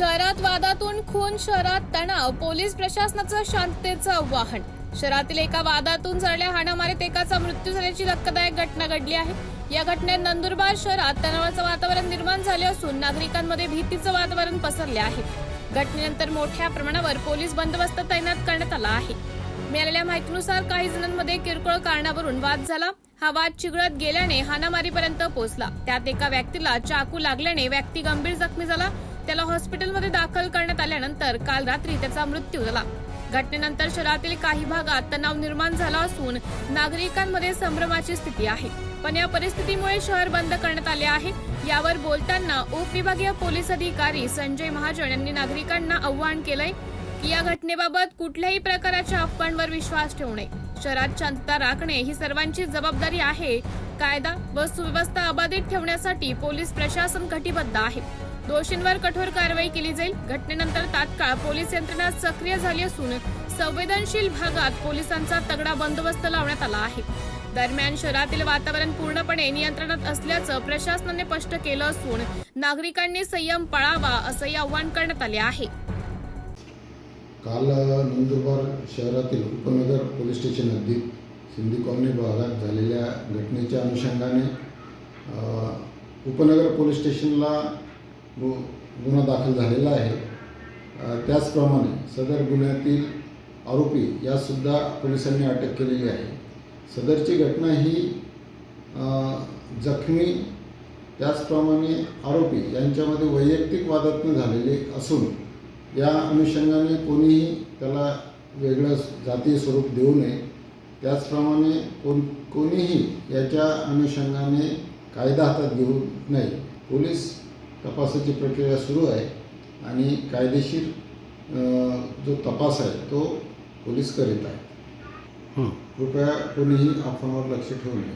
शहरात वादातून खून शहरात तणाव. पोलीस प्रशासनाचं शांततेचं आव्हान. शहरातील एका वादातून झालेल्या हाणामारीत एकाचा मृत्यू झाल्याची धक्कादायक घटना घडली आहे. या घटनेत नंदुरबार शहरात तणावाचं वातावरण निर्माण झाले असून नागरिकांमध्ये भीतीचं वातावरण पसरले आहे. घटनेनंतर मोठ्या प्रमाणावर पोलीस बंदोबस्त तैनात करण्यात आला आहे. मिळालेल्या माहितीनुसार काही जणांमध्ये किरकोळ कारणावरून वाद झाला. हा वाद चिघळत गेल्याने हाणामारीपर्यंत पोहोचला. त्यात एका व्यक्तीला चाकू लागल्याने व्यक्ती गंभीर जखमी झाला. त्याला हॉस्पिटलमध्ये दाखल करण्यात आल्यानंतर काल रात्री त्याचा मृत्यू झाला. घटनेनंतर शहरातील काही भागात तणाव निर्माण झाला असून नागरिकांमध्ये संभ्रमाची स्थिती आहे. पण या परिस्थितीमुळे शहर बंद करण्यात आले आहे. यावर बोलताना उपविभागीय पोलीस अधिकारी संजय महाजन यांनी नागरिकांना आव्हान केलंय की या घटनेबाबत कुठल्याही प्रकारच्या अफवांवर विश्वास ठेवू नये. शहरात शांतता राखणे ही सर्वांची जबाबदारी आहे. कायदा व सुव्यवस्था अबाधित ठेवण्यासाठी पोलीस प्रशासन कटिबद्ध आहे. दोषींवर कठोर कारवाई केली जाईल. घटनेनंतर तात्काळ पोलीस यंत्रणा सक्रिय झाली असून संवेदनशील भागात पोलिसांचा तगडा बंदोबस्त लावण्यात आला आहे. दरम्यान शहरातील वातावरण पूर्णपणे नियंत्रणात असल्याचं प्रशासनाने स्पष्ट केलं असून नागरिकांनी संयम पाळावा असंही आवाहन करण्यात आले आहे. काल नंदुरबार शहरातील उपनगर पोलीस स्टेशन हद्दीत सिंधी कॉलनी भागात झालेल्या घटनेच्या अनुषंगाने उपनगर पोलीस स्टेशनला गु गुन्हा दाखल झालेला आहे. त्याचप्रमाणे सदर गुन्ह्यातील आरोपी यासुद्धा पोलिसांनी अटक केलेली आहे. सदरची घटना ही जखमी त्याचप्रमाणे आरोपी यांच्यामध्ये वैयक्तिक वादातून झालेले असून या अनुषंगाने कोणीही त्याला वेगळं जातीय स्वरूप देऊ नये. त्याचप्रमाणे कोण कोणीही याच्या अनुषंगाने कायदा हातात घेऊ नये. पोलीस तपासाची प्रक्रिया सुरू आहे आणि कायदेशीर जो तपास आहे तो पोलीस करीत आहे कृपया कोणीही अफवांवर लक्ष ठेवू नये.